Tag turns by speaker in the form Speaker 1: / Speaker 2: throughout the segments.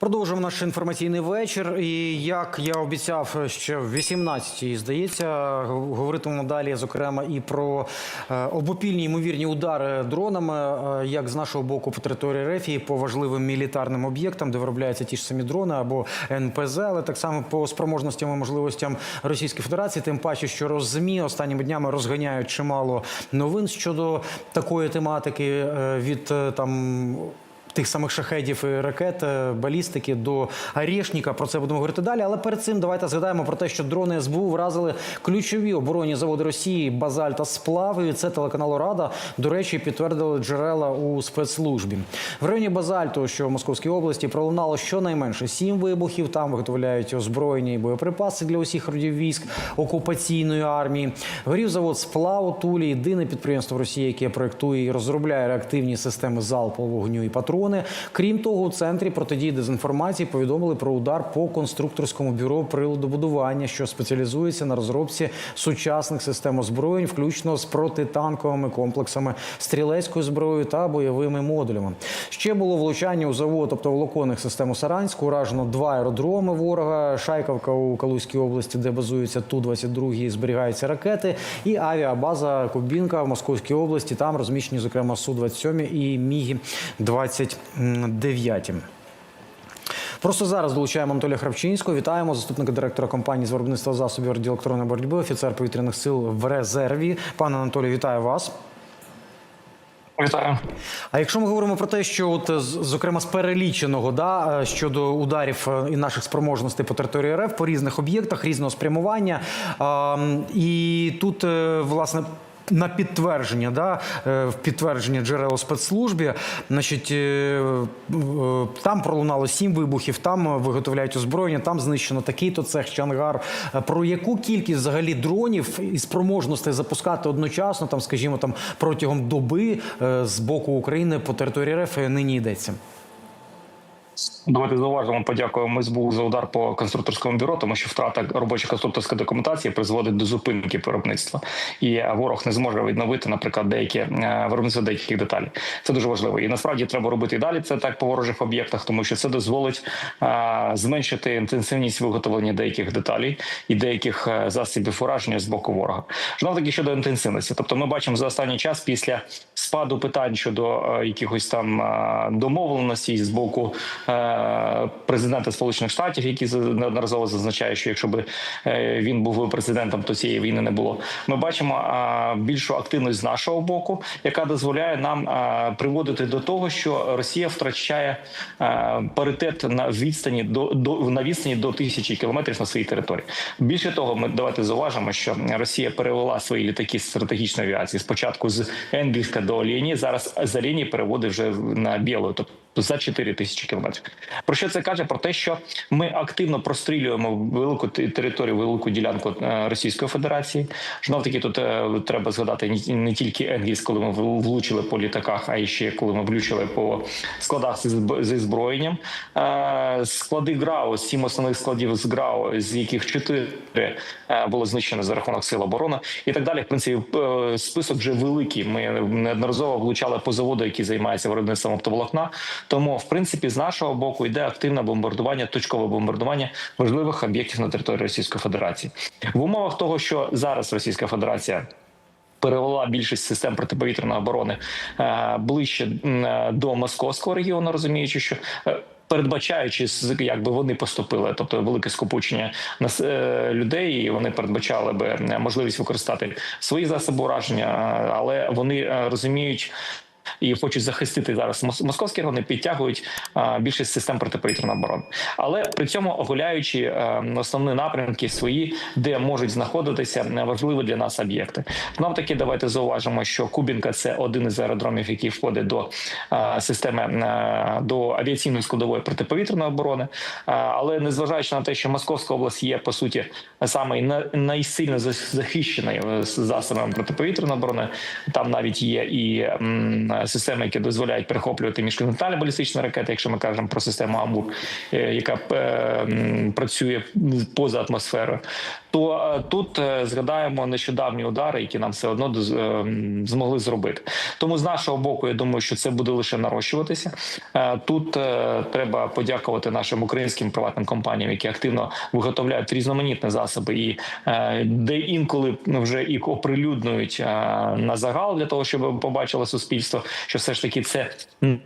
Speaker 1: Продовжуємо наш інформаційний вечір. І як я обіцяв, ще в 18-й, здається, говоритимемо далі, зокрема, і про е, обопільні ймовірні удари дронами, е, як з нашого боку по території Рефії, по важливим мілітарним об'єктам, де виробляються ті ж самі дрони або НПЗ, але так само по спроможностям і можливостям Російської Федерації. Тим паче, що роззмі останніми днями розганяють чимало новин щодо такої тематики е, від там. Тих самих шахедів ракет, е, балістики до Арєшніка. Про це будемо говорити далі. Але перед цим давайте згадаємо про те, що дрони СБУ вразили ключові оборонні заводи Росії Базаль та Сплав. І це телеканалу Рада. До речі, підтвердили джерела у спецслужбі. В районі Базальту, що в Московській області, пролунало щонайменше сім вибухів. Там виготовляють озброєння і боєприпаси для усіх родів військ окупаційної армії. Горів завод Сплав у Тулі. Єдине підприємство Росії, яке проектує і розробляє реактивні системи залпового вогню і патрони. Крім того, у центрі протидії дезінформації повідомили про удар по конструкторському бюро приладобудування, що спеціалізується на розробці сучасних систем озброєнь, включно з протитанковими комплексами, стрілецькою зброєю та бойовими модулями. Ще було влучання у завод оптоволоконних систем у Саранську. Уражено два аеродроми ворога. Шайковка у Калузькій області, де базуються ту 22 і зберігаються ракети, і авіабаза Кубінка в Московській області. Там розміщені, зокрема, су 27 і мігі 29 Просто зараз долучаємо Анатолія Храпчинського. Вітаємо заступника директора компанії з виробництва засобів радіоелектронної боротьби, офіцер повітряних сил в резерві. Пане Анатолію, вітаю вас.
Speaker 2: Вітаю.
Speaker 1: А якщо ми говоримо про те, що от зокрема з переліченого да щодо ударів е, і наших спроможностей по території РФ по різних об'єктах різного спрямування, і тут е, власне. На підтвердження, да, е, в підтвердження джерел спецслужбі, значить, е, е, там пролунало сім вибухів, там виготовляють озброєння, там знищено такий-то цех, Чангар. Про яку кількість взагалі дронів і спроможностей запускати одночасно, там, скажімо, там протягом доби з боку України по території РФ нині йдеться?
Speaker 2: Давайте зауважимо, подякуємо СБУ за удар по конструкторському бюро, тому що втрата робочої конструкторської документації призводить до зупинки виробництва, і ворог не зможе відновити, наприклад, деякі е, виробництво деяких деталей. Це дуже важливо. І насправді треба робити і далі. Це так по ворожих об'єктах, тому що це дозволить е, зменшити інтенсивність виготовлення деяких деталей і деяких е, засобів ураження з боку ворога. Знов таки щодо інтенсивності. Тобто, ми бачимо за останній час після спаду питань щодо е, якихось там е, домовленостей з боку президента Сполучених Штатів, який неодноразово зазначає, що якщо б е, він був президентом, то цієї війни не було. Ми бачимо е, більшу активність з нашого боку, яка дозволяє нам е, приводити до того, що Росія втрачає е, паритет на відстані до, на відстані до тисячі кілометрів на своїй території. Більше того, ми давайте зауважимо, що Росія перевела свої літаки з стратегічної авіації спочатку з Енгельська до Олєні. Зараз з Олєні переводить вже на Білу, тобто за 4 тисячі кілометрів. Про що це каже? Про те, що ми активно прострілюємо велику територію, велику ділянку е, Російської Федерації. Знов таки тут е, треба згадати не- тільки Енгельс, коли ми вл- влучили по літаках, а й ще коли ми влучили по складах зі зброєнням. Е, Склади ГРАУ, сім основних складів з ГРАУ, з яких чотири було знищено за рахунок сил оборони, і так далі. В принципі, список вже великий. Ми неодноразово влучали по заводу, який займається виробництвом оптоволокна. Тому, в принципі, з нашого боку йде активне бомбардування, точкове бомбардування важливих об'єктів на території Російської Федерації в умовах того, що зараз Російська Федерація. Перевела більшість систем протиповітряної оборони е, ближче е, до московського регіону, розуміючи, що е, передбачаючи якби вони поступили, тобто велике скупучення нас е, людей, і вони передбачали би е, можливість використати свої засоби ураження, е, але вони е, розуміють. І хочуть захистити зараз мос- московські регіони, підтягують більшість систем протиповітряної оборони, але при цьому оголяючи е, основні напрямки свої, де можуть знаходитися е, важливі для нас об'єкти. Знов таки, давайте зауважимо, що Кубінка це один із аеродромів, який входить до е, системи до авіаційної складової протиповітряної оборони. Але незважаючи на те, що Московська область є по суті саме на- найсильно зах- захищеною засобами протиповітряної оборони, там навіть є і системи, які дозволяють перехоплювати міжконтинентальні балістичні ракети, якщо ми кажемо про систему Амур, е, яка е, працює поза атмосферою. То е, тут е, згадаємо нещодавні удари, які нам все одно е, змогли зробити. Тому з нашого боку, я думаю, що це буде лише нарощуватися. Тут треба подякувати нашим українським приватним компаніям, які активно виготовляють різноманітні засоби, і де інколи вже і оприлюднюють е, на загал для того, щоб побачило суспільство, що все ж таки це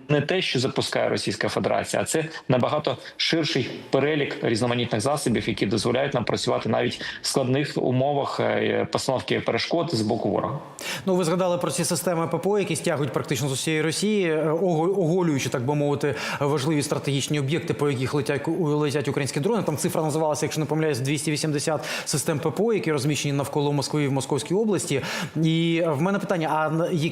Speaker 2: не те, що запускає Російська Федерація, а це набагато ширший перелік різноманітних засобів, які дозволяють нам працювати навіть складних умовах е, постановки перешкод з боку ворога.
Speaker 1: Ну, ви згадали про ці системи ППО, які стягують практично з усієї Росії, е, ого- оголюючи, так би мовити, важливі стратегічні об'єкти, по яких летять, летять українські дрони. Там цифра називалася, якщо не помиляюсь, 280 систем ППО, які розміщені навколо Москви в Московській області. І в мене питання: а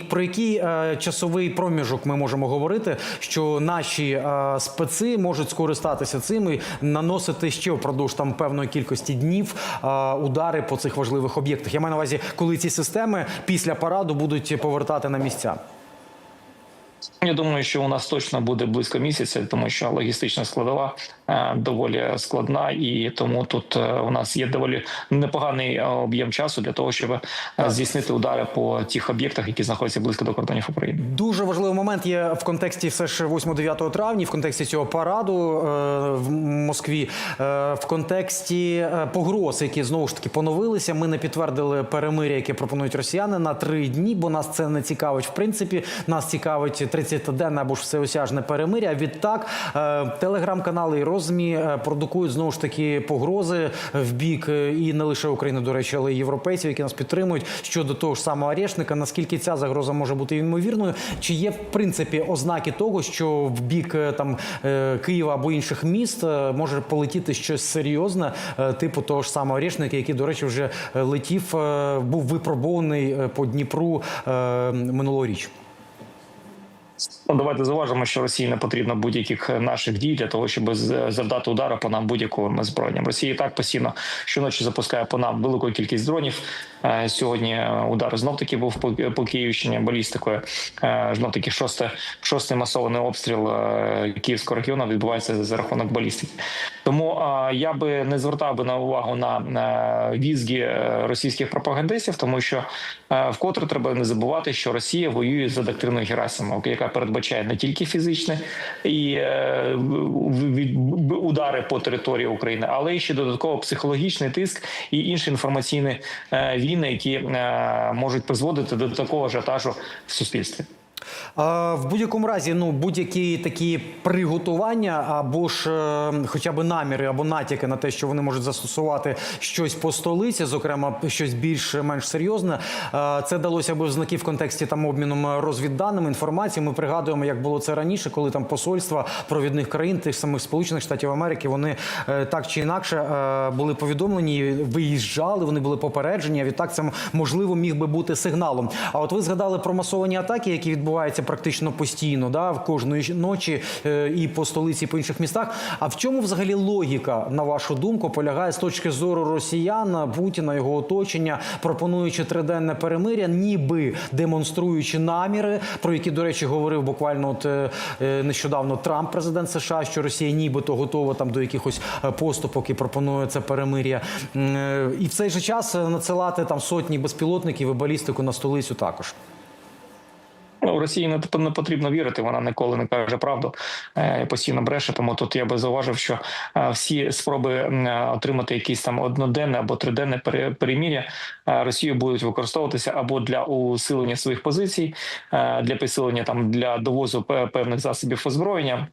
Speaker 1: про який е, часовий проміжок ми можемо говорити, що наші е, специ можуть скористатися цим і наносити ще впродовж там певної кількості днів е, удари по цих важливих об'єктах? Я маю на увазі, коли ці системи після параду будуть повертати на місця.
Speaker 2: Я думаю, що у нас точно буде близько місяця, тому що логістична складова е, доволі складна, і тому тут е, у нас є доволі непоганий е, об'єм часу для того, щоб здійснити удари по тих об'єктах, які знаходяться близько до кордонів України.
Speaker 1: Дуже важливий момент є в контексті все ж 8-9 травня, в контексті цього параду в Москві, в контексті погроз, які знову ж таки поновилися. Ми не підтвердили перемиря, яке пропонують росіяни на три дні, бо нас це не цікавить. В принципі, нас цікавить 30-денне або ж всеосяжне перемиря. Відтак е, телеграм-канали і розмі е, продукують знову ж таки погрози в бік е, і не лише України, до речі, але й європейців, які нас підтримують щодо того ж самого Арешника. Наскільки ця загроза може бути ймовірною? Чи є в принципі ознаки того, що в бік там Києва або інших міст може полетіти щось серйозне, типу того ж самого Арешника, який, до речі, вже летів, був випробований по Дніпру минулоріч?
Speaker 2: Ну, давайте зауважимо, що Росії не потрібно будь-яких наших дій для того, щоб з- завдати удару по нам будь-яким озброєнням. Росія і так постійно щоночі запускає по нам велику кількість дронів. Е, Сьогодні е, удар знов таки був по, Київщині балістикою. Е, Знов таки шосте, шостий масований обстріл е, Київського регіону відбувається за рахунок балістики. Тому е, я би не звертав би на увагу на е, візги е, російських пропагандистів, тому що е, вкотре треба не забувати, що Росія воює за доктриною Герасимова, яка передбачає не тільки фізичне і е, удари по території України, але й ще додатково психологічний тиск і інші інформаційні е, війни, які е, можуть призводити до такого ажіотажу в суспільстві.
Speaker 1: В будь-якому разі, ну будь-які такі приготування або ж е, хоча б наміри або натяки на те, що вони можуть застосувати щось по столиці, зокрема щось більш-менш серйозне. е, Це далося в знаки в контексті там обміном розвідданими інформацією. Ми пригадуємо, як було це раніше, коли там посольства провідних країн, тих самих Сполучених Штатів Америки, вони е, так чи інакше е, були повідомлені, виїжджали, вони були попереджені. А відтак це можливо міг би бути сигналом. А от ви згадали про масовані атаки, які відбуваються практично постійно, да, в кожної ночі е, і по столиці, і по інших містах. А в чому взагалі логіка, на вашу думку, полягає з точки зору росіян, Путіна, його оточення, пропонуючи триденне перемиря, ніби демонструючи наміри, про які, до речі, говорив буквально от е, е, нещодавно Трамп, президент США, що Росія нібито готова там до якихось поступок і пропонує це перемиря. І в цей же час надсилати там сотні безпілотників і балістику на столицю також.
Speaker 2: Росії не, не потрібно вірити, вона ніколи не каже правду, е, постійно бреше. Тому тут я би зауважив, що е, всі спроби е, отримати якісь там одноденне або триденне пере- переміря Росією будуть використовуватися або для усилення своїх позицій, для підсилення там для довозу певних засобів озброєння.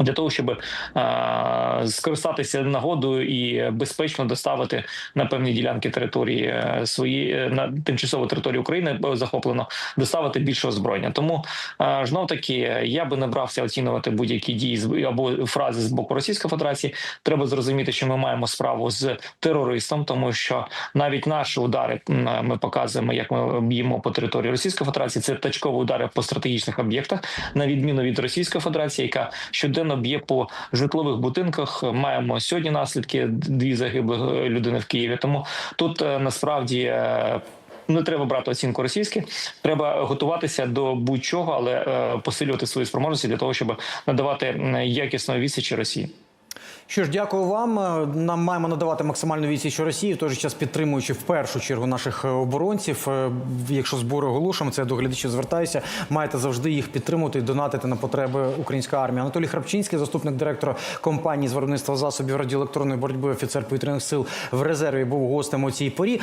Speaker 2: Для того щоб е, скористатися нагодою і безпечно доставити на певні ділянки території е, свої е, на тимчасову територію України захоплено, доставити більше озброєння. Тому е, знов таки я би не брався оцінювати будь-які дії або фрази з боку Російської Федерації. Треба зрозуміти, що ми маємо справу з терористом, тому що навіть наші удари ми показуємо, як ми б'ємо по території Російської Федерації. Це точкові удари по стратегічних об'єктах, на відміну від Російської Федерації, яка щоденно б'є по житлових будинках. Маємо сьогодні наслідки дві загиблих е, людини в Києві. Тому тут е, насправді. е, Не треба брати оцінку російське, треба готуватися до будь-чого, але посилювати свої спроможності для того, щоб надавати якісну відсічі Росії.
Speaker 1: Що ж, дякую вам. Е, Нам маємо надавати максимальну відсіч Росії, в той же час підтримуючи в першу чергу наших е, оборонців. Е, Якщо збори оголошуємо, це я до глядачів звертаюся. Маєте завжди їх підтримувати і донатити на потреби української армії. Анатолій Храпчинський, заступник директора компанії з виробництва засобів радіоелектронної боротьби, офіцер повітряних сил в резерві, був гостем у цій порі.